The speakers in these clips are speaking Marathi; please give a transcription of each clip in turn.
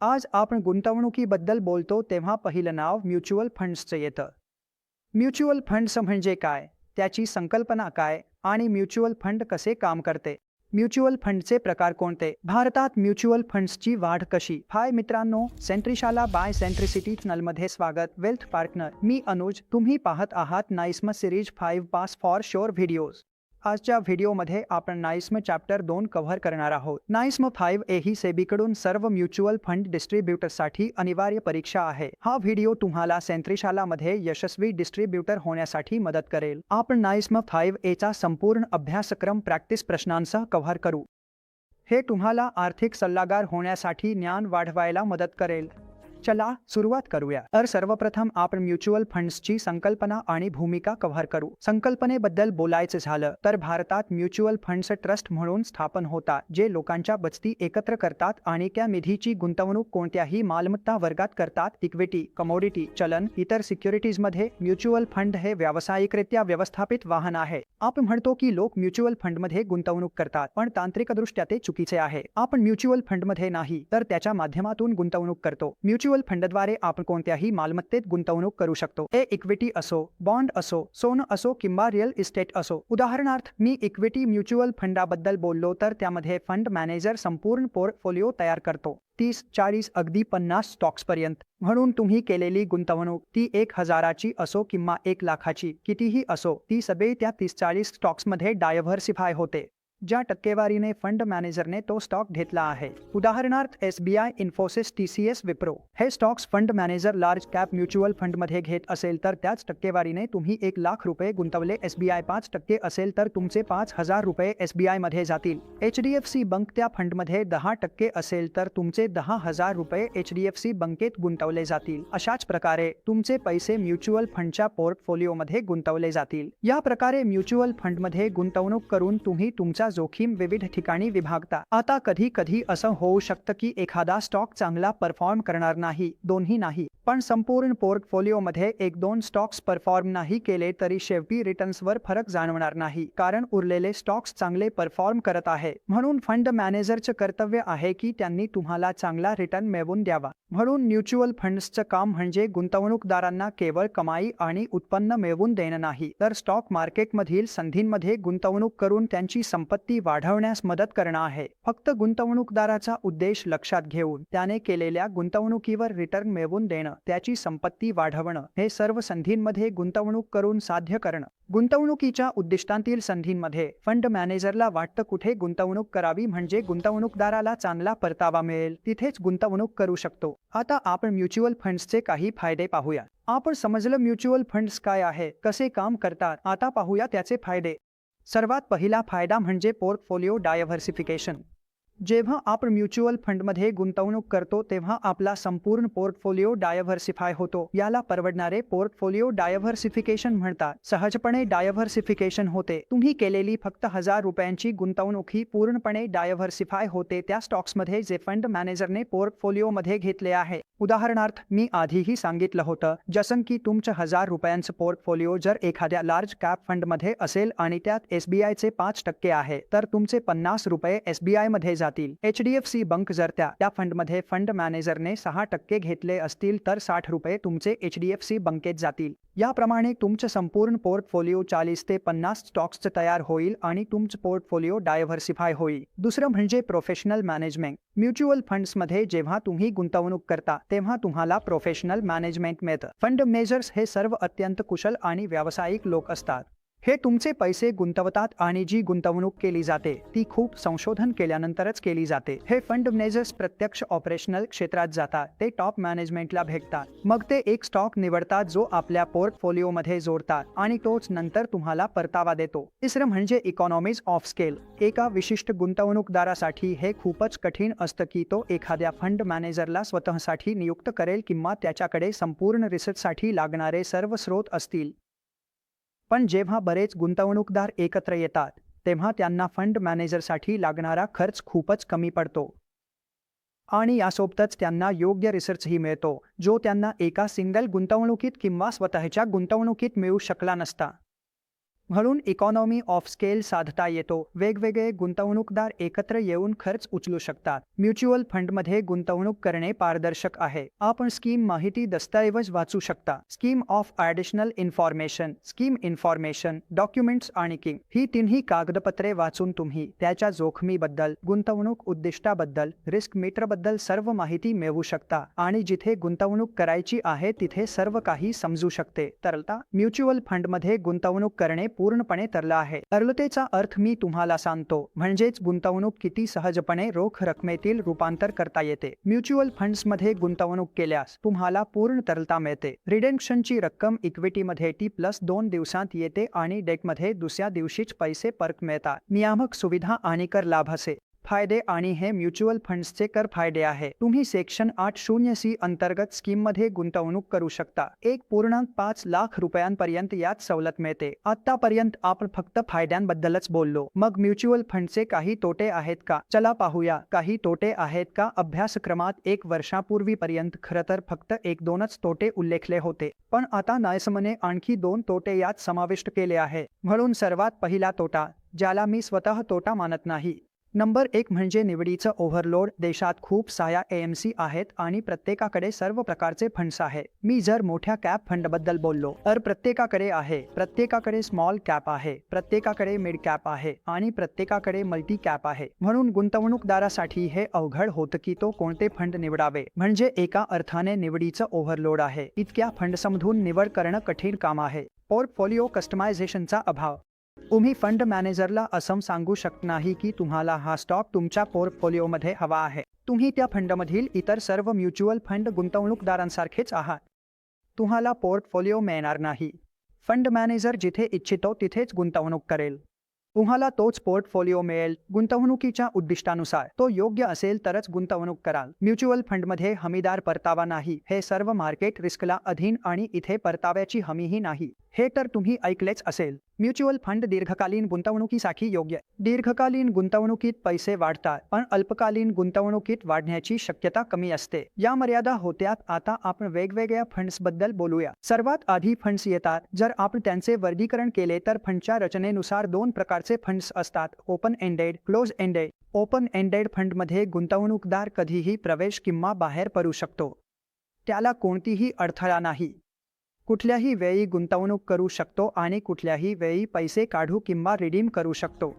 आज आपण गुंतवणुकीबद्दल बोलतो तेव्हा पहिलं नाव म्युच्युअल फंड्सचं येतं. म्युच्युअल फंड्स म्हणजे काय? त्याची संकल्पना काय? आणि म्युच्युअल फंड कसे काम करते? म्युच्युअल फंडचे प्रकार कोणते? भारतात म्युच्युअल फंड्सची वाढ कशी? हाय मित्रांनो सेंट्रिशाला बाय सेंट्रिसिटी चॅनलमध्ये स्वागत. वेल्थ पार्टनर मी अनुज. तुम्ही पाहत आहात NISM series five pass for sure videos. आजच्या व्हिडिओमध्ये आपण नाईस्म चॅप्टर दोन कव्हर करणार आहोत. नाईस्म फाईव्ह ए ही सेबीकडून सर्व म्युच्युअल फंड डिस्ट्रीब्युटरसाठी अनिवार्य परीक्षा आहे. हा व्हिडिओ तुम्हाला सेंत्रिशालामध्ये यशस्वी डिस्ट्रीब्युटर होण्यासाठी मदत करेल. आपण नाईस्म फाईव्ह एचा संपूर्ण अभ्यासक्रम प्रॅक्टिस प्रश्नांसह कव्हर करू. हे तुम्हाला आर्थिक सल्लागार होण्यासाठी ज्ञान वाढवायला मदत करेल. चला सुरुवात करूया. तर सर्वप्रथम आपण म्युच्युअल फंड्सची संकल्पना आणि भूमिका कव्हर करू. संकल्पनेबद्दल बोलायचं झालं तर भारतात म्युच्युअल फंड्स ट्रस्ट म्हणून स्थापन होतात जे लोकांच्या बचती एकत्र करतात आणि त्या निधीची गुंतवणूक कोणत्याही मालमत्ता वर्गात करतात. इक्विटी कमोडिटी चलन इतर सिक्युरिटीजमध्ये म्युच्युअल फंड हे व्यावसायिकरित्या व्यवस्थापित वाहन आहे. आपण म्हणतो की लोक म्युच्युअल फंडमध्ये गुंतवणूक करतात पण तांत्रिकदृष्ट्या ते चुकीचे आहे. आपण म्युच्युअल फंडमध्ये नाही तर त्याच्या माध्यमातून गुंतवणूक करतो. म्युच्युअल फंडद्वारे आपण कोणत्याही मालमत्तेत गुंतवणूक करू शकतो. हे इक्विटी असो बॉन्ड असो सोनं असो किंवा रिअल इस्टेट असो. उदाहरणार्थ मी इक्विटी म्युच्युअल फंडाबद्दल बोललो तर त्यामध्ये फंड मॅनेजर संपूर्ण पोर्टफोलिओ तयार करतो. तीस चाळीस अगदी पन्नास स्टॉक्सपर्यंत. म्हणून तुम्ही केलेली गुंतवणूक ती एक हजाराची असो किंवा एक लाखाची कितीही असो ती सगळी त्या तीस चाळीस स्टॉक्समध्ये डायव्हर्सिफाय होते. ज्या टक्केवारीने फंड मॅनेजरने तो स्टॉक घेतला आहे. उदाहरणार्थ S B I Infosys T C S Wipro. हे stocks fund manager large cap mutual फंडमध्ये घेत असेल तर त्याच टक्केवारीने तुम्ही एक लाख रुपये गुंतवले एस बी आय पाच टक्के असेल तर तुमचे पाच हजार रुपये एस बी आयमध्ये जातील. H D F C bank त्या फंडमध्ये दहा टक्के असेल तर तुमचे दहा हजार रुपये एच डी एफ सी बँकेत गुंतवले जातील. अशाच प्रकारे तुमचे पैसे म्युच्युअल फंडच्या पोर्टफोलिओमध्ये गुंतवले जातील. या प्रकारे म्युच्युअल फंडमध्ये गुंतवणूक करून तुम्ही तुमचा जोखीम विविध ठिकाणी विभागता. आता कधी कधी असं होऊ शकतं की एखादा स्टॉक चांगला परफॉर्म करणार नाही दोन्ही नाही. पण संपूर्ण पोर्टफोलिओमध्ये एक दोन स्टॉक्स परफॉर्म नाही केले तरी शेवटी रिटर्न्सवर फरक जाणवणार नाही कारण उरलेले स्टॉक्स चांगले परफॉर्म करत आहे. म्हणून फंड मॅनेजरचं कर्तव्य आहे की त्यांनी तुम्हाला चांगला रिटर्न मिळवून द्यावा. म्हणून म्युच्युअल फंड्सचं काम म्हणजे गुंतवणूकदारांना केवळ कमाई आणि उत्पन्न मिळवून देणं नाही तर स्टॉक मार्केटमधील संधींमध्ये गुंतवणूक करून त्यांची संपत्ती वाढवण्यास मदत करणं आहे. फक्त गुंतवणूकदाराचा उद्देश लक्षात घेऊन त्याने केलेल्या गुंतवणुकीवर रिटर्न मिळवून देणं. त्याची संपत्ती वाढवणं हे सर्व संधींमध्ये गुंतवणूक करून साध्य करणं. गुंतवणुकीच्या उद्दिष्टांतील संधींमध्ये फंड मॅनेजरला वाटतं कुठे गुंतवणूक करावी म्हणजे गुंतवणूकदाराला चांगला परतावा मिळेल तिथेच गुंतवणूक करू शकतो. आता आपण म्युच्युअल फंड्सचे काही फायदे पाहूया. आपण समजलं म्युच्युअल फंड्स काय आहे कसे काम करतात आता पाहूया त्याचे फायदे. सर्वात पहिला फायदा म्हणजे पोर्टफोलिओ डायव्हर्सिफिकेशन. जेव्हा आपण म्युच्युअल फंडमध्ये गुंतवणूक करतो तेव्हा आपला संपूर्ण पोर्टफोलिओ डायव्हर्सिफाय होतो. याला परवडणारे पोर्टफोलिओ डायव्हर्सिफिकेशन म्हणतात. सहजपणे डायव्हर्सिफिकेशन होते. तुम्ही केलेली फक्त हजार रुपयांची गुंतवणूक ही पूर्णपणे डायव्हर्सिफाय होते त्या स्टॉक्समध्ये जे फंड मॅनेजरने पोर्टफोलिओमध्ये घेतले आहे. उदाहरणार्थ मी आधीही सांगितलं होतं जसं की तुमचं हजार रुपयांचं पोर्टफोलिओ जर एखाद्या लार्ज कॅप फंडमध्ये असेल आणि त्यात एसबीआयचे पाच टक्के आहे तर तुमचे पन्नास रुपये एसबीआयमध्ये जा जातील. H D F C bank जर त्या त्या फंडमध्ये फंड मॅनेजरने सहा टक्के घेतले असतील तर साठ रुपये तुमचे एच डी एफ सी बँकेत जातील. याप्रमाणे तुमचं संपूर्ण पोर्टफोलिओ चाळीस ते पन्नास स्टॉक्सचं तयार होईल आणि तुमचं पोर्टफोलिओ डायव्हर्सिफाय होईल. दुसरं म्हणजे प्रोफेशनल मॅनेजमेंट. म्युच्युअल फंड्समध्ये जेव्हा तुम्ही गुंतवणूक करता तेव्हा तुम्हाला प्रोफेशनल मॅनेजमेंट मिळतं. फंड मॅनेजर्स हे सर्व अत्यंत कुशल आणि व्यावसायिक लोक असतात. हे तुमचे पैसे गुंतवतात आणि जी गुंतवणूक केली जाते ती खूप संशोधन केल्यानंतरच केली जाते. हे फंड मॅनेजर्स प्रत्यक्ष ऑपरेशनल क्षेत्रात जातात ते टॉप मॅनेजमेंटला भेटतात. मग ते एक स्टॉक निवडतात जो आपल्या पोर्टफोलिओमध्ये जोडतात आणि तोच नंतर तुम्हाला परतावा देतो. तिसरं म्हणजे इकॉनॉमीज ऑफ स्केल एका विशिष्ट गुंतवणूकदारासाठी हे खूपच कठीण असतं की तो एखाद्या फंड मॅनेजरला स्वतःसाठी नियुक्त करेल किंवा त्याच्याकडे संपूर्ण रिसर्चसाठी लागणारे सर्व स्रोत असतील. पण जेव्हा बरेच गुंतवणूकदार एकत्र येतात तेव्हा त्यांना फंड मॅनेजरसाठी लागणारा खर्च खूपच कमी पडतो. आणि यासोबतच त्यांना योग्य रिसर्चही मिळतो जो त्यांना एका सिंगल गुंतवणुकीत किंवा स्वतःच्या गुंतवणुकीत मिळू शकला नसता. म्हणून इकॉनॉमी ऑफ स्केल साधता येतो. वेगवेगळे गुंतवणूकदार एकत्र येऊन खर्च उचलू शकतात. म्युच्युअल फंडमध्ये गुंतवणूक करणे पारदर्शक आहे. आपण स्कीम माहिती दस्तऐवज वाचू शकता. Scheme of additional information scheme information documents आणि किंग ही तिन्ही कागदपत्रे वाचून तुम्ही त्याच्या जोखमीबद्दल गुंतवणूक उद्दिष्टाबद्दल रिस्क मीटरबद्दल सर्व माहिती मिळवू शकता. आणि जिथे गुंतवणूक करायची आहे तिथे सर्व काही समजू शकते. तरलता म्युच्युअल फंडमध्ये गुंतवणूक करणे पूर्णपणे तरलं आहे. तरलतेचा अर्थ मी तुम्हाला सांगतो. म्हणजेच गुंतवणूक किती सहजपणे रोख रकमेतील रूपांतर करता येते. म्युच्युअल फंड्समध्ये गुंतवणूक केल्यास तुम्हाला पूर्ण तरलता मिळते. रिडेम्पशनची रक्कम इक्विटीमध्ये टी प्लस दोन दिवसांत येते आणि डेकमध्ये दुसऱ्या दिवशीच पैसे परत मिळतात. नियामक सुविधा आणि कर लाभ असे फायदे आणि हे म्युच्युअल फंड्सचे कर फायदे आहे. तुम्ही सेक्शन आठ शून्य सी अंतर्गत स्कीममध्ये गुंतवणूक करू शकता. एक पूर्णांक पाच लाख रुपयांपर्यंत यात सवलत मिळते. आतापर्यंत आपण फक्त फायद्यांबद्दलच बोललो. मग म्युच्युअल फंडचे काही तोटे आहेत का? चला पाहूया. काही तोटे आहेत का? अभ्यासक्रमात एक वर्षापूर्वीपर्यंत खरं तर फक्त एक दोनच तोटे उल्लेखले होते. पण आता नायसमने आणखी दोन तोटे यात समाविष्ट केले आहे. म्हणून सर्वात पहिला तोटा ज्याला मी स्वतः तोटा मानत नाही नंबर एक म्हणजे निवडीचं ओव्हरलोड. देशात खूप साया एएमसी आहेत आणि प्रत्येकाकडे सर्व प्रकारचे फंड्स आहे. मी जर मोठ्या कॅप फंडबद्दल बोललो तर प्रत्येकाकडे आहे. प्रत्येकाकडे स्मॉल कॅप आहे. प्रत्येकाकडे मिड कॅप आहे आणि प्रत्येकाकडे मल्टी कॅप आहे. म्हणून गुंतवणूकदारासाठी हे अवघड होतं की तो कोणते फंड निवडावे. म्हणजे एका अर्थाने निवडीचं ओव्हरलोड आहे. इतक्या फंड्समधून निवड करणं कठीण काम आहे. पोर्टफोलिओ कस्टमायझेशनचा अभाव. तुम्ही फंड मॅनेजरला असं सांगू शकत नाही की तुम्हाला हा स्टॉक तुमच्या पोर्टफोलिओमध्ये हवा आहे. तुम्ही त्या फंडमधील इतर सर्व म्युच्युअल फंड गुंतवणूकदारांसारखेच आहात. तुम्हाला पोर्टफोलिओ मिळणार नाही. फंड मॅनेजर जिथे इच्छितो तिथेच गुंतवणूक करेल. तुम्हाला तोच पोर्टफोलिओ मिळेल. गुंतवणुकीच्या उद्दिष्टानुसार तो योग्य असेल तरच गुंतवणूक कराल. म्युच्युअल फंडमध्ये हमीदार परतावा नाही. हे सर्व मार्केट रिस्कला अधीन आणि इथे परताव्याची हमीही नाही. हे तर तुम्ही ऐकलेच असेल. म्युच्युअल फंड दीर्घकालीन गुंतवणुकीसाठी योग्य. दीर्घकालीन गुंतवणुकीत पैसे वाढतात पण अल्पकालीन गुंतवणुकीत वाढण्याची शक्यता कमी असते. या मर्यादा होत्यात. आता आपण वेगवेगळ्या फंड्सबद्दल बोलूया. सर्वात आधी फंड्स येतात. जर आपण त्यांचे वर्गीकरण केले तर फंडच्या रचनेनुसार दोन प्रकारचे फंड्स असतात. Open ended close ended. Open ended फंडमध्ये गुंतवणूकदार कधीही प्रवेश किंवा बाहेर पडू शकतो. त्याला कोणतीही अडथळा नाही. कुठल्याही वेळी गुंतवणूक करू शकतो आणि कुठल्याही वेळी पैसे काढू किंवा रिडीम करू शकतो.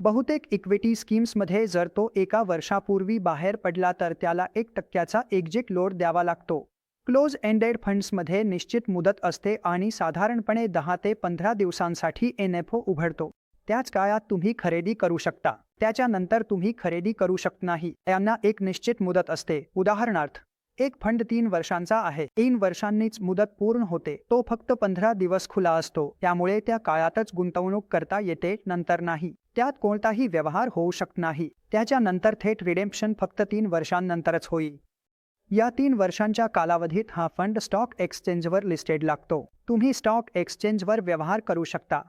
बहुतेक इक्विटी स्कीम्समध्ये जर तो एका वर्षापूर्वी बाहेर पडला तर त्याला एक टक्क्याचा एक्झिट लोड द्यावा लागतो. क्लोज एंडेड फंड्समध्ये निश्चित मुदत असते आणि साधारणपणे दहा ते पंधरा दिवसांसाठी एन एफ ओ उघडतो. त्याच काळात तुम्ही खरेदी करू शकता. त्याच्यानंतर तुम्ही खरेदी करू शकत नाही. यांना एक निश्चित मुदत असते. उदाहरणार्थ एक फंड तीन वर्षांचा आहे. तीन वर्षांनीच मुदत पूर्ण होते. तो फक्त पंधरा दिवस खुला असतो. त्यामुळे त्या काळातच गुंतवणूक करता येते नंतर नाही. त्यात कोणताही व्यवहार होऊ शकत नाही. त्याच्यानंतर थेट रिडेम्पशन फक्त तीन वर्षांनंतरच होईल. या तीन वर्षांच्या कालावधीत हा फंड स्टॉक एक्सचेंजवर लिस्टेड लागतो. तुम्ही स्टॉक एक्सचेंजवर व्यवहार करू शकता.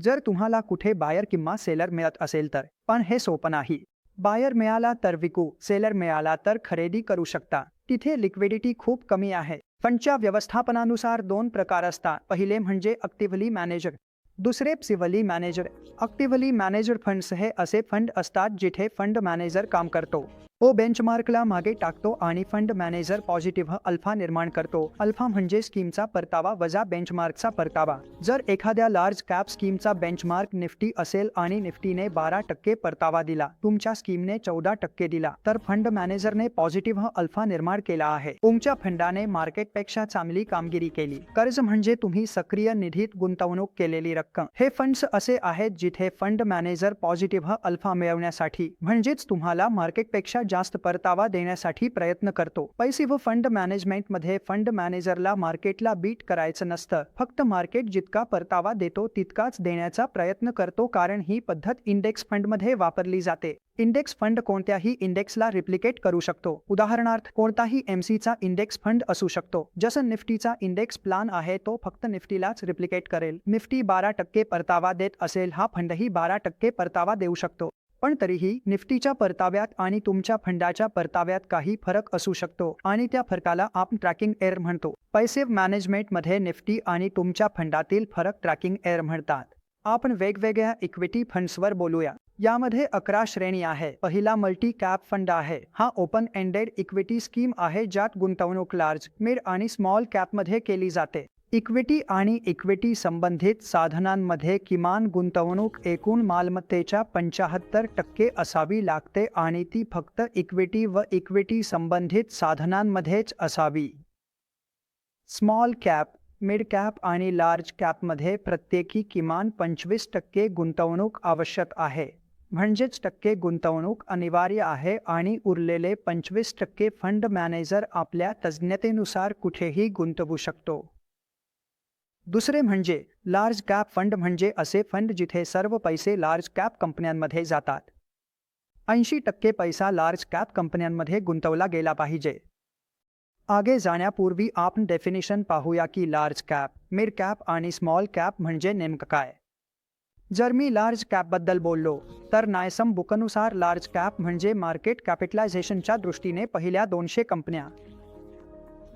जर तुम्हाला कुठे बायर किंवा सेलर मिळत असेल तर. पण हे सोपं नाही. बायर मिळाला तर विकू सेलर मिळाला तर खरेदी करू शकता. तिथे लिक्विडिटी खूप कमी आहे. फंडच्या व्यवस्थापनानुसार दोन प्रकार असतात. पहिले म्हणजे ॲक्टिव्हली मॅनेजर दुसरे passively manager actively manager funds हे असे फंड असतात जिथे फंड मॅनेजर काम करतो. हो, ओ बेंचमार्कला मागे टाकतो आणि फंड मॅनेजर पॉझिटिव्ह अल्फा निर्माण करतो. अल्फा म्हणजे स्कीमचा परतावा वजा बेंचमार्कचा परतावा. जर एखाद्या लार्ज कॅप स्कीमचा बेंचमार्क निफ्टी असेल आणि निफ्टीने बारा टक्के परतावा दिला तुमच्या स्कीमने चौदा टक्के दिला तर फंड मॅनेजरने पॉझिटिव्ह अल्फा निर्माण केला आहे. तुमच्या फंडाने मार्केटपेक्षा चांगली कामगिरी केली. कर्ज म्हणजे तुम्ही सक्रिय निधीत गुंतवणूक केलेली रक्कम. हे फंड्स असे आहेत जिथे फंड मॅनेजर पॉझिटिव्ह अल्फा मिळवण्यासाठी म्हणजेच तुम्हाला मार्केटपेक्षा जास्त परतावा देण्यासाठी प्रयत्न करतो. पैसे व फंड मॅनेजमेंटमध्ये फंड मॅनेजरला मार्केटला बीट करायचं नसतं. फक्त मार्केट जितका परतावा देतो तितकाच देण्याचा प्रयत्न करतो कारण ही पद्धत इंडेक्स फंडमध्ये वापरली जाते. इंडेक्स फंड कोणत्याही इंडेक्सला रिप्लिकेट करू शकतो. उदाहरणार्थ कोणताही एमसीचा इंडेक्स फंड असू शकतो. जसं निफ्टीचा इंडेक्स प्लान आहे तो फक्त निफ्टीलाच रिप्लिकेट करेल. निफ्टी बारा टक्के परतावा देत असेल हा फंडही बारा टक्के परतावा देऊ शकतो. पण तरीही निफ्टीच्या परताव्यात आणि तुमच्या फंडाच्या परताव्यात काही फरक असू शकतो आणि त्या फरकाला आपण ट्रॅकिंग एअर म्हणतो. पैसे मॅनेजमेंटमध्ये निफ्टी आणि तुमच्या फंडातील फरक ट्रॅकिंग एअर म्हणतात. आपण वेगवेगळ्या इक्विटी फंड्सवर बोलूया. यामध्ये अकरा श्रेणी आहे. पहिला मल्टी कॅप फंड आहे. हा ओपन एंडेड इक्विटी स्कीम आहे ज्यात गुंतवणूक लार्ज मिड आणि स्मॉल कॅपमध्ये केली जाते. इक्विटी आणि इक्विटी संबंधित साधनांमध्ये किमान गुंतवणूक एकूण मालमत्तेच्या पंचाहत्तर टक्के असावी लागते आणि ती फक्त इक्विटी व इक्विटी संबंधित साधनांमध्येच असावी. स्मॉल कॅप मिड कॅप आणि लार्ज कॅपमध्ये प्रत्येकी किमान पंचवीस टक्के गुंतवणूक आवश्यक आहे. म्हणजेच टक्के गुंतवणूक अनिवार्य आहे आणि उरलेले पंचवीस टक्के फंड मॅनेजर आपल्या तज्ज्ञतेनुसार कुठेही गुंतवू शकतो. दुसरे म्हणजे लार्ज कॅप फंड म्हणजे असे फंड जिथे सर्व पैसे लार्ज कॅप कंपन्यांमध्ये जातात. ऐंशी टक्के पैसा लार्ज कॅप कंपन्यांमध्ये गुंतवला गेला पाहिजे. आगे जाण्यापूर्वी आपण डेफिनेशन पाहूया की लार्ज कॅप मिड कॅप आणि स्मॉल कॅप म्हणजे नेमकं काय. जर मी लार्ज कॅपबद्दल बोललो तर नायसम बुकनुसार लार्ज कॅप म्हणजे मार्केट कॅपिटलायझेशनच्या दृष्टीने पहिल्या दोनशे कंपन्या.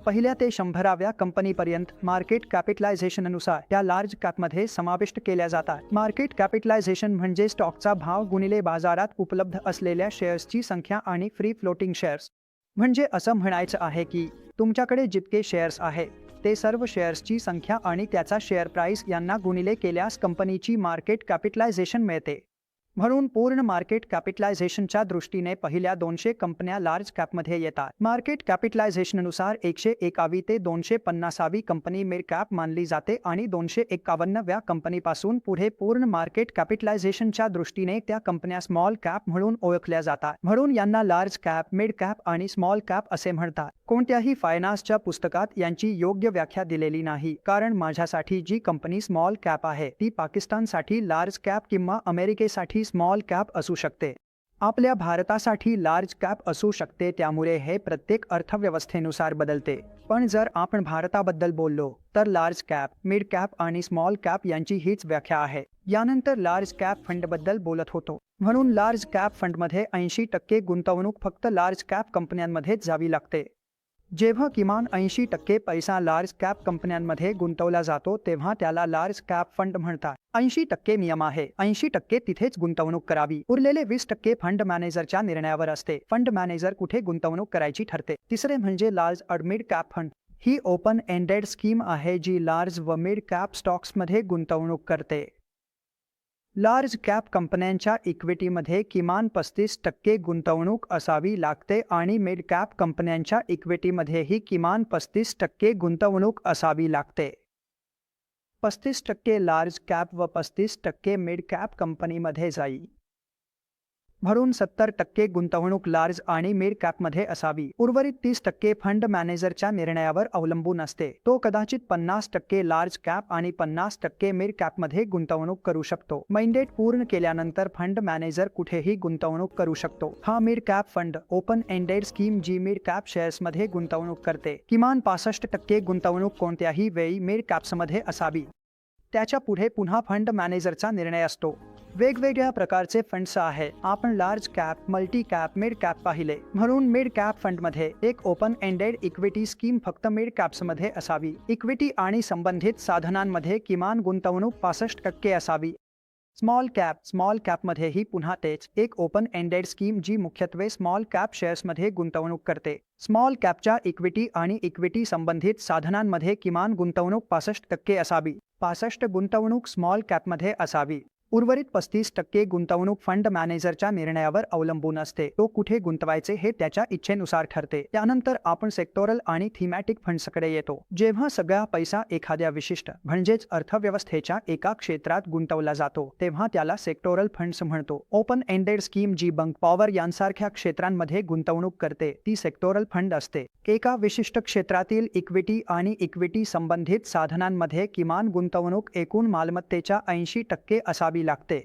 पहिल्या ते शंभराव्या कंपनीपर्यंत मार्केट कॅपिटलायझेशननुसार त्या लार्ज कॅपमध्ये समाविष्ट केल्या जातात. मार्केट कॅपिटलायझेशन म्हणजे स्टॉकचा भाव गुणिले बाजारात उपलब्ध असलेल्या शेअर्सची संख्या आणि फ्री फ्लोटिंग शेअर्स. म्हणजे असं म्हणायचं आहे की तुमच्याकडे जितके शेअर्स आहे ते सर्व शेअर्सची संख्या आणि त्याचा शेअर प्राइस यांना गुणिले केल्यास कंपनीची मार्केट कॅपिटलायझेशन मिळते. म्हणून पूर्ण मार्केट कॅपिटलायझेशनच्या दृष्टीने पहिल्या दोनशे कंपन्या लार्ज कॅपमध्ये येतात. मार्केट कॅपिटलायझेशननुसार एकशे एकावी ते दोनशे पन्नासावी कंपनी मिड कॅप मानली जाते आणि दोनशे एकावन्नव्या कंपनीपासून पुढे पूर्ण मार्केट कॅपिटलायझेशनच्या दृष्टीने त्या कंपन्या स्मॉल कॅप म्हणून ओळखल्या जातात. म्हणून यांना लार्ज कॅप मिड कॅप आणि स्मॉल कॅप असे म्हणतात. कोणत्याही फायनान्सच्या पुस्तकात यांची योग्य व्याख्या दिलेली नाही. कारण माझ्यासाठी जी कंपनी स्मॉल कॅप आहे ती पाकिस्तानसाठी लार्ज कॅप किंवा अमेरिकेसाठी स्मॉल कॅप असू शकते. आपल्या भारतासाठी लार्ज कॅप असू शकते त्यामुळे हे प्रत्येक अर्थव्यवस्थेनुसार बदलते. पण जर आपण भारताबद्दल बोललो तर लार्ज कॅप मिड कॅप आणि स्मॉल कॅप यांची हीच व्याख्या आहे. यानंतर लार्ज कॅप फंडबद्दल बोलत होतो. म्हणून लार्ज कॅप फंडमध्ये ऐंशी टक्के गुंतवणूक फक्त लार्ज कॅप कंपन्यांमध्येच जावी लागते. जेव्हा किमान ऐंशी टक्के पैसा लार्ज कॅप कंपन्यांमध्ये गुंतवला जातो तेव्हा त्याला लार्ज कॅप फंड म्हणतात. ऐंशी टक्के नियम आहे. ऐंशी टक्के तिथेच गुंतवणूक करावी. उरलेले वीस टक्के फंड मॅनेजरच्या निर्णयावर असते. फंड मॅनेजर कुठे गुंतवणूक करायची ठरते? तिसरे म्हणजे large and mid cap fund. He open ended scheme आहे जी लार्ज व मिड कॅप स्टॉक्समध्ये गुंतवणूक करते. लार्ज कॅप कंपन्यांच्या इक्विटीमध्ये किमान पस्तीस टक्के गुंतवणूक असावी लागते आणि मिड कॅप कंपन्यांच्या इक्विटीमध्येही किमान पस्तीस टक्के गुंतवणूक असावी लागते. पस्तीस टक्के लार्ज कॅप व पस्तीस टक्के मिड कॅप कंपनीमध्ये जाईल भरून सत्तर टक्के गुंतवणूक लार्ज आणि मिड कॅपमध्ये असावी. उर्वरित तीस टक्के फंड मॅनेजरच्या निर्णयावर अवलंबून असते. तो कदाचित पन्नास टक्के लार्ज कॅप आणि पन्नास टक्के मिड कॅपमध्ये गुंतवणूक करू शकतो. मैंडेट पूर्ण केल्यानंतर फंड मॅनेजर कुठेही गुंतवणूक करू शकतो. हा mid cap fund open ended scheme जी मिड कॅप शेअर्समध्ये गुंतवणूक करते. किमान पासष्ट टक्के गुंतवणूक कोणत्याही वेळी मिड कॅप्समध्ये असावी. त्याच्या पुढे पुन्हा फंड मॅनेजरचा निर्णय असतो. वेगवेगळ्या प्रकारचे फंड्स आहे. आपण large cap multi cap mid cap पाहिले. म्हणून मिड कॅप फंडमध्ये एक ओपन एंडेड इक्विटी स्कीम फक्त मिड कॅप्समध्ये असावी. इक्विटी आणि संबंधित साधनांमध्ये किमान गुंतवणूक पासष्ट टक्के असावी. स्मॉल कॅप स्मॉल कॅपमध्येही पुन्हा तेच एक ओपन एंडेड स्कीम जी मुख्यत्वे स्मॉल कॅप शेअर्समध्ये गुंतवणूक करते. स्मॉल कॅपच्या इक्विटी आणि इक्विटी संबंधित साधनांमध्ये किमान गुंतवणूक पासष्ट टक्के असावी. पासष्ट गुंतवणूक स्मॉल कॅपमध्ये असावी. उर्वरित पस्तीस टक्के गुंतवणूक फंड मॅनेजरच्या निर्णयावर अवलंबून असते. तो कुठे गुंतवायचे हे त्याच्या इच्छेनुसार ठरते. त्यानंतर आपण सेक्टोरल आणि थीमॅटिक फंड्सकडे येतो. जेव्हा सगळा पैसा एखाद्या विशिष्ट म्हणजेच अर्थव्यवस्थेच्या एका क्षेत्रात गुंतवला जातो तेव्हा त्याला सेक्टोरल फंड्स म्हणतो. ओपन एंडेड स्कीम जी बंक पॉवर यांसारख्या क्षेत्रांमध्ये गुंतवणूक करते ती सेक्टोरल फंड असते. एका विशिष्ट क्षेत्रातील इक्विटी आणि इक्विटी संबंधित साधनांमध्ये किमान गुंतवणूक एकूण मालमत्तेच्या ऐंशी टक्के असावी लागते।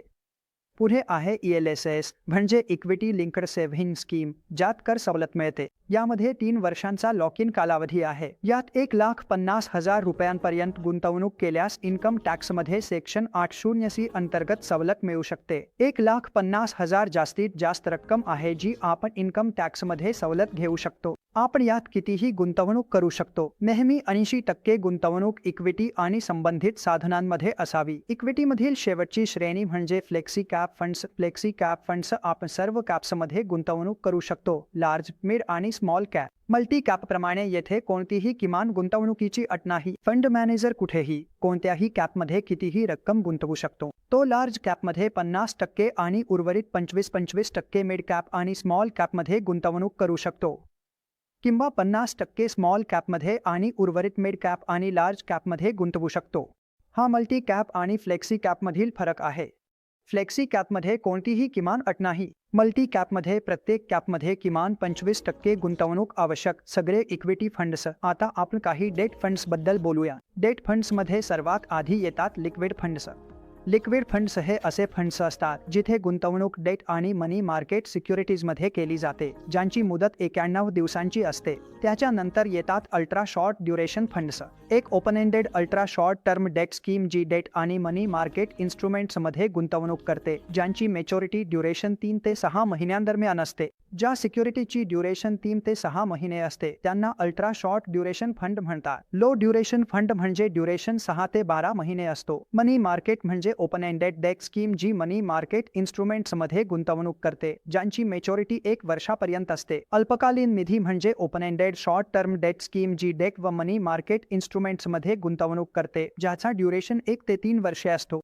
पुढे आहे ई एल एस एस म्हणजे इक्विटी लिंकड सेव्हिंग स्कीम ज्यात कर सवलत मिळते. यामध्ये तीन वर्षांचा लॉक इन कालावधी आहे. यात एक लाख पन्नास हज़ार रुपयांपर्यंत गुंतवणूक केल्यास इन्कम टॅक्समध्ये सेक्शन आठ शून्य सी अंतर्गत सवलत मिळू शकते. एक लाख पन्नास हज़ार जास्तीत जास्त रक्कम आहे जी आपण इन्कम टॅक्समध्ये सवलत घेऊ शकतो. आपण यात कितीही गुंतवणूक करू शकतो. नेहमी ऐंशी टक्के गुंतवणूक इक्विटी आणि संबंधित साधनांमध्ये असावी. इक्विटीमधील शेवटची श्रेणी म्हणजे flexi cap funds. Flexi cap funds आपण सर्व कॅप्समध्ये गुंतवणूक करू शकतो. लार्ज मिड आणि स्मॉल कॅप. मल्टी कॅप प्रमाणे येथे कोणतीही किमान गुंतवणुकीची अट नाही. फंड मॅनेजर कुठेही कोणत्याही कॅपमध्ये कितीही रक्कम गुंतवू शकतो. तो लार्ज कॅपमध्ये पन्नास टक्के आणि उर्वरित पंचवीस पंचवीस टक्के मिड कॅप आणि स्मॉल कॅपमध्ये गुंतवणूक करू शकतो. किंवा पन्नास टक्के स्मॉल कॅपमध्ये आणि उर्वरित मिड कॅप आणि लार्ज कॅपमध्ये गुंतवू शकतो. हा मल्टी कॅप आणि फ्लेक्सी कॅपमधील फरक आहे. फ्लेक्सी कॅपमध्ये कोणतीही किमान अट नाही. मल्टी कॅपमध्ये प्रत्येक कॅपमध्ये किमान पंचवीस टक्के गुंतवणूक आवश्यक. सगळे इक्विटी फंड्स आता आपण काही डेट फंड्सबद्दल बोलूया. डेट फंड्समध्ये सर्वात आधी येतात लिक्विड फंड्स लिक्विड फंड्स हे असे फंड्स असतात जिथे गुंतवणूक डेट आणि मनी मार्केट सिक्युरिटीजमध्ये केली जाते ज्यांची मुदत एक्याण्णव दिवसांची असते. त्याच्यानंतर येतात अल्ट्रा शॉर्ट ड्युरेशन फंड्स. एक open ended ultra short term debt scheme जी डेट आणि मनी मार्केट इन्स्ट्रुमेंट्समध्ये गुंतवणूक करते ज्यांची मेच्युरिटी ड्युरेशन तीन ते सहा महिन्यांदरम्यान असते. ज्या सिक्युरिटीची ड्युरेशन तीन ते सहा महिने असते त्यांना अल्ट्रा शॉर्ट ड्युरेशन फंड म्हणतात. लो ड्युरेशन फंड म्हणजे ड्युरेशन सहा ते बारा महिने असतो. मनी मार्केट म्हणजे ओपन एंडेड डेक स्कीम जी मनी मार्केट इन्स्ट्रुमेंट्समध्ये गुंतवणूक करते ज्यांची मेच्युरिटी एक वर्षापर्यंत असते. अल्पकालीन निधी म्हणजे open ended short term debt scheme जी डेक व मनी मार्केट इन्स्ट्रुमेंट्समध्ये गुंतवणूक करते ज्याचा ड्युरेशन एक ते तीन वर्षे असतो.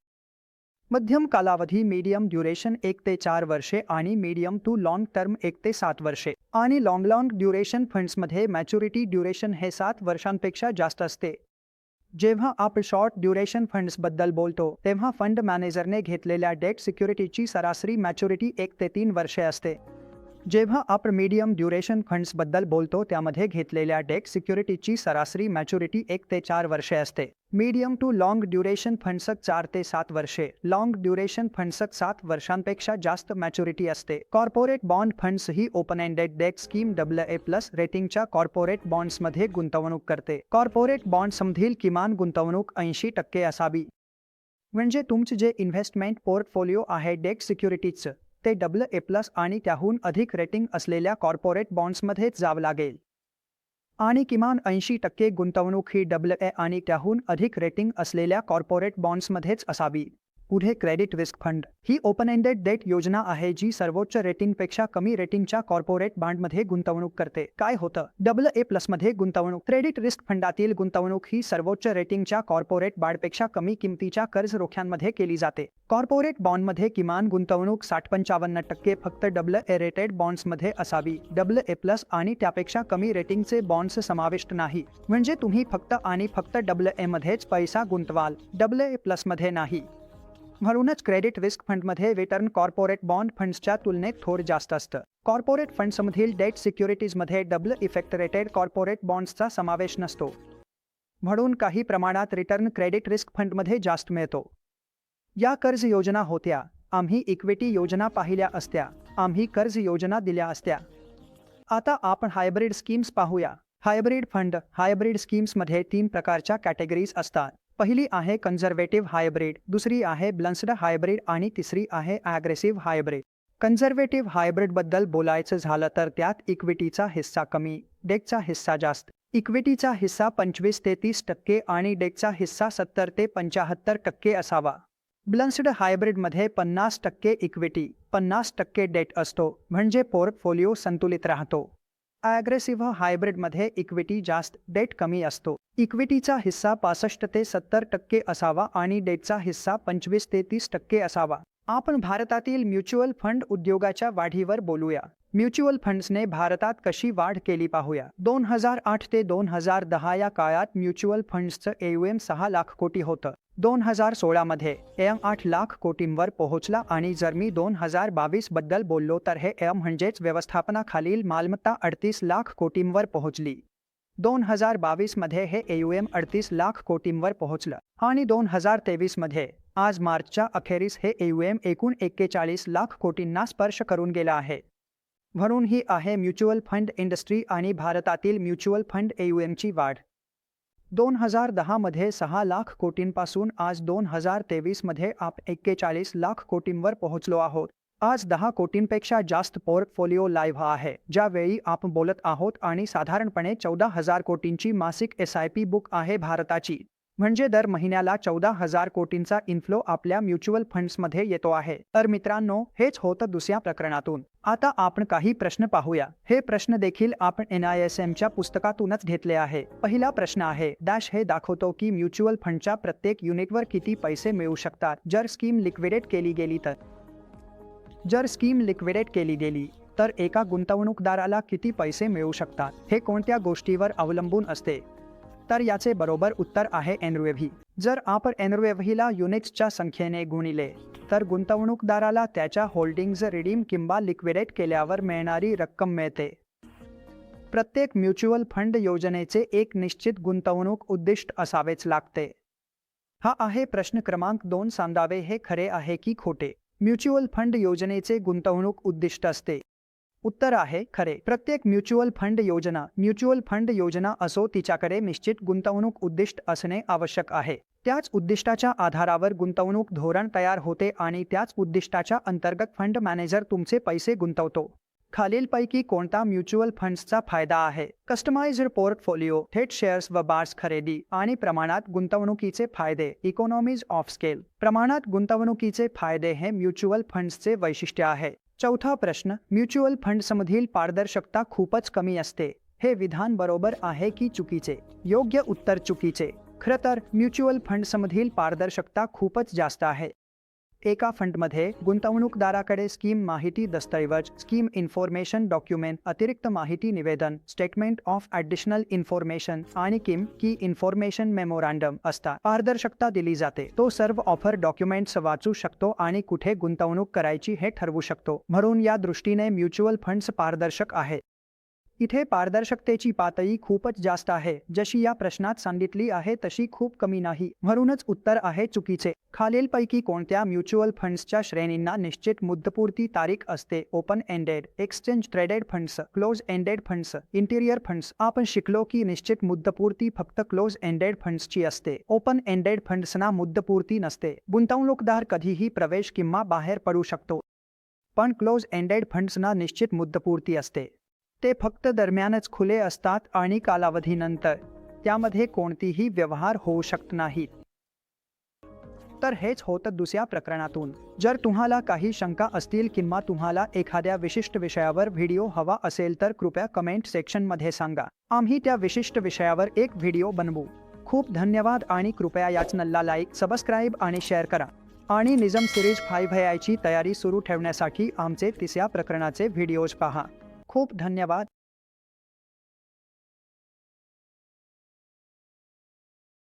मध्यम कालावधी मीडियम ड्युरेशन एक ते चार वर्षे आणि मीडियम टू लॉंग टर्म एक ते सात वर्षे. आणि लॉंग लॉंग ड्युरेशन फंड्समध्ये मॅच्युरिटी ड्युरेशन हे सात वर्षांपेक्षा जास्त असते. जेव्हा आपण शॉर्ट ड्युरेशन फंड्सबद्दल बोलतो तेव्हा फंड मॅनेजरने घेतलेल्या डेट सिक्युरिटीची सरासरी मॅच्युरिटी एक ते तीन वर्षे असते. जेव्हा आपण मीडियम ड्युरेशन फंड्सबद्दल बोलतो त्यामध्ये घेतलेल्या डेट सिक्युरिटीची सरासरी मॅच्युरिटी एक ते चार वर्षे असते. मीडियम टू लॉंग ड्युरेशन फंड्सक चार ते सात वर्षे. लॉंग ड्युरेशन फंड्सक सात वर्षांपेक्षा जास्त मॅच्युरिटी असते. Corporate bond funds he open ended debt scheme W A plus रेटिंगच्या corporate बॉन्ड्समध्ये गुंतवणूक करते. कॉर्पोरेट बॉन्ड्समधील किमान गुंतवणूक ऐंशी टक्के असावी. म्हणजे तुमचे जे इन्व्हेस्टमेंट पोर्टफोलिओ आहे डेट सिक्युरिटीजचं ते डब्ल ए प्लस आणि त्याहून अधिक रेटिंग असलेल्या कॉर्पोरेट बॉन्ड्समध्येच जावं लागेल. आणि किमान ऐंशी टक्के गुंतवणूक ही डब्ल ए आणि त्याहून अधिक रेटिंग असलेल्या कॉर्पोरेट बॉन्ड्समध्येच असावी. पुढे क्रेडिट रिस्क फंड. ही ओपन एंडेड डेट योजना आहे जी सर्वोच्च रेटिंगपेक्षा कमी रेटिंगच्या कॉर्पोरेट बाँडमध्ये गुंतवणूक करते. काय होतं? डबल ए प्लसमध्ये गुंतवणूक. क्रेडिट रिस्क फंडातील गुंतवणूक ही सर्वोच्च रेटिंगच्या कॉर्पोरेट बाँडपेक्षा कमी किमतीच्या कर्ज रोख्यांमध्ये केली जाते. कॉर्पोरेट बॉन्डमध्ये किमान गुंतवणूक साठ पंचावन्न टक्के फक्त डबल ए रेटेड बॉन्ड्समध्ये असावी. डबल ए प्लस आणि त्यापेक्षा कमी रेटिंगचे बॉन्ड्स समाविष्ट नाही. म्हणजे तुम्ही फक्त आणि फक्त डबल ए मध्येच पैसा गुंतवाल. डबल ए प्लसमध्ये नाही. म्हणूनच क्रेडिट रिस्क फंडमध्ये रिटर्न कॉर्पोरेट बॉन्ड फंड्सच्या तुलनेत थोड जास्त असतं. कॉर्पोरेट फंड्समधील डेट सिक्युरिटीजमध्ये डबल इफेक्ट रेटेड कॉर्पोरेट बॉन्ड्सचा समावेश नसतो. म्हणून काही प्रमाणात रिटर्न क्रेडिट रिस्क फंडमध्ये जास्त मिळतो. या कर्ज योजना होत्या. आम्ही इक्विटी योजना पाहिल्या असत्या. आम्ही कर्ज योजना दिल्या असत्या. आता आपण हायब्रिड स्कीम्स पाहूया. हायब्रिड फंड हायब्रिड स्कीम्समध्ये तीन प्रकारच्या कॅटेगरीज असतात. पहिली आहे कन्झर्वेटिव्ह हायब्रिड दुसरी आहे ब्लन्स्ड हायब्रिड आणि तिसरी आहे ॲग्रेसिव्ह हायब्रिड कन्झर्वेटिव्ह हायब्रिडबद्दल बोलायचं झालं तर त्यात इक्विटीचा हिस्सा कमी डेकचा हिस्सा जास्त. इक्विटीचा हिस्सा पंचवीस ते तीस टक्के आणि डेकचा हिस्सा सत्तर ते पंचाहत्तर टक्के असावा. ब्लन्स्ड हायब्रिडमध्ये पन्नास टक्के इक्विटी पन्नास टक्के डेट असतो म्हणजे पोर्टफोलिओ संतुलित राहतो. ॲग्रेसिव्ह हायब्रिडमध्ये इक्विटी जास्त डेट कमी असतो. इक्विटीचा हिस्सा पासष्ट ते सत्तर टक्के असावा आणि डेटचा हिस्सा पंचवीस ते तीस टक्के असावा. आपण भारतातील म्युच्युअल फंड उद्योगाच्या वाढीवर बोलूया. म्युच्युअल फंड्सने भारतात कशी वाढ केली पाहूया. दोन हजार आठ ते दोन हजार दहा या काळात म्युच्युअल फंड्सचं एम सहा लाख कोटी होतं. दोन हजार सोळामध्ये एम आठ लाख कोटींवर पोहोचला आणि जर मी दोन हजार बावीसबद्दल बोललो तर हे एम म्हणजेच व्यवस्थापनाखालील मालमत्ता अडतीस लाख कोटींवर पोहोचली. दोन हजार बावीसमध्ये हे एम अडतीस लाख कोटींवर पोहोचलं आणि दोन हजार तेवीसमध्ये आज मार्चच्या अखेरीस हे एम एकूण एक्केचाळीस लाख कोटींना स्पर्श करून गेला आहे. म्हणून ही आहे म्युच्युअल फंड इंडस्ट्री आणि भारतातील म्युच्युअल फंड एयूएमची वाढ. दोन हजार दहामध्ये सहा लाख कोटींपासून आज दोन हजार तेवीसमध्ये आप एक्केचाळीस लाख कोटींवर पोहोचलो आहोत. आज दहा कोटींपेक्षा जास्त पोर्टफोलिओ लाईव्ह आहे ज्यावेळी आपण बोलत आहोत आणि साधारणपणे चौदा हजार कोटींची मासिक एस आय पी बुक आहे भारताची. म्हणजे दर महिन्याला चौदा हजार कोटींचा इन्फ्लो आपल्या म्युच्युअल फंड्समध्ये येतो आहे. तर मित्रांनो हेच होतं दुसऱ्या प्रकरणातून. आता आपण काही प्रश्न पाहूया. हे प्रश्न देखील आपण एन आय एस एमच्या पुस्तकातूनच घेतले आहे. पहिला प्रश्न आहे डॅश हे दाखवतो की म्युच्युअल फंडच्या प्रत्येक युनिटवर किती पैसे मिळू शकतात. जर स्कीम लिक्विडेट केली गेली तर. जर स्कीम लिक्विडेट केली गेली तर एका गुंतवणूकदाराला किती पैसे मिळू शकतात? हे कोणत्या गोष्टीवर अवलंबून असते? तर याचे बरोबर उत्तर आहे एनरुएव्ही जर आपण एनरुएव्हीला युनिट्सच्या संख्येने गुणिले तर गुंतवणूकदाराला त्याच्या होल्डिंग्ज रिडीम किंवा लिक्विडेट केल्यावर मिळणारी रक्कम मिळते. प्रत्येक म्युच्युअल फंड योजनेचे एक निश्चित गुंतवणूक उद्दिष्ट असावेच लागते. हा आहे प्रश्न क्रमांक दोन सांगावे हे खरे आहे की खोटे. म्युच्युअल फंड योजनेचे गुंतवणूक उद्दिष्ट असते. उत्तर आहे खरे. प्रत्येक म्युच्युअल फंड योजना म्युच्युअल फंड योजना असो तिच्याकडे निश्चित गुंतवणूक उद्दिष्ट असणे आवश्यक आहे. त्याच उद्दिष्टाच्या आधारावर गुंतवणूक धोरण तयार होते आणि त्याच उद्दिष्टाच्या अंतर्गत फंड मॅनेजर तुमचे पैसे गुंतवतो. खालीलपैकी कोणता म्युच्युअल फंड्सचा फायदा आहे? कस्टमाइज्ड पोर्टफोलिओ थेट शेअर्स व बार्स खरेदी आणि प्रमाणात गुंतवणुकीचे फायदे इकॉनॉमीज ऑफ स्केल. प्रमाणात गुंतवणुकीचे फायदे हे म्युच्युअल फंड्सचे वैशिष्ट्य आहे. चौथा प्रश्न म्युच्युअल फंड्समधील पारदर्शकता खूपच कमी असते. हे विधान बरोबर आहे की चुकीचे? योग्य उत्तर चुकीचे. खरं तर म्युच्युअल फंड्समधील पारदर्शकता खूपच जास्त आहे. एका फंडमध्ये गुंतवणूकदाराकडे स्कीम माहिती दस्तऐवज स्कीम इन्फॉर्मेशन डॉक्युमेंट अतिरिक्त माहिती निवेदन स्टेटमेंट ऑफ ॲडिशनल इन्फॉर्मेशन आणि किम की इन्फॉर्मेशन मेमोरँडम असतात पारदर्शकता दिली जाते. तो सर्व ऑफर डॉक्युमेंट्स वाचू शकतो आणि कुठे गुंतवणूक करायची हे ठरवू शकतो. म्हणून या दृष्टीने म्युच्युअल फंड्स पारदर्शक आहेत. इथे पारदर्शकतेची पातळी खूपच जास्त आहे. जशी या प्रश्नात सांगितली आहे तशी खूप कमी नाही. म्हणूनच उत्तर आहे चुकीचे. खालीलपैकी कोणत्या म्युच्युअल फंड्सच्या श्रेणींना निश्चित मुद्दपूर्ती तारीख असते? Open ended exchange traded funds close ended funds interval funds. आपण शिकलो की निश्चित मुद्दपूर्ती फक्त क्लोज एंडेड फंड्सची असते. ओपन एंडेड फंड्सना मुद्दपूर्ती नसते. गुंतवणूकदार कधीही प्रवेश किंवा बाहेर पडू शकतो. पण क्लोज एंडेड फंड्सना निश्चित मुद्दपूर्ती असते. ते फक्त दरम्यानच खुले असतात आणि कालावधीनंतर त्यामध्ये कोणतीही व्यवहार होऊ शकत नाहीत. तर हेच होतं दुसऱ्या प्रकरणातून. जर तुम्हाला काही शंका असतील किंवा तुम्हाला एखाद्या विशिष्ट विषयावर व्हिडिओ हवा असेल तर कृपया कमेंट सेक्शनमध्ये सांगा. आम्ही त्या विशिष्ट विषयावर एक व्हिडिओ बनवू. खूप धन्यवाद आणि कृपया या चॅनलला लाईक सबस्क्राईब आणि शेअर करा. आणि निजम सिरीज फाईव्ह याची तयारी सुरू ठेवण्यासाठी आमचे तिसऱ्या प्रकरणाचे व्हिडिओज पहा. खूप धन्यवाद.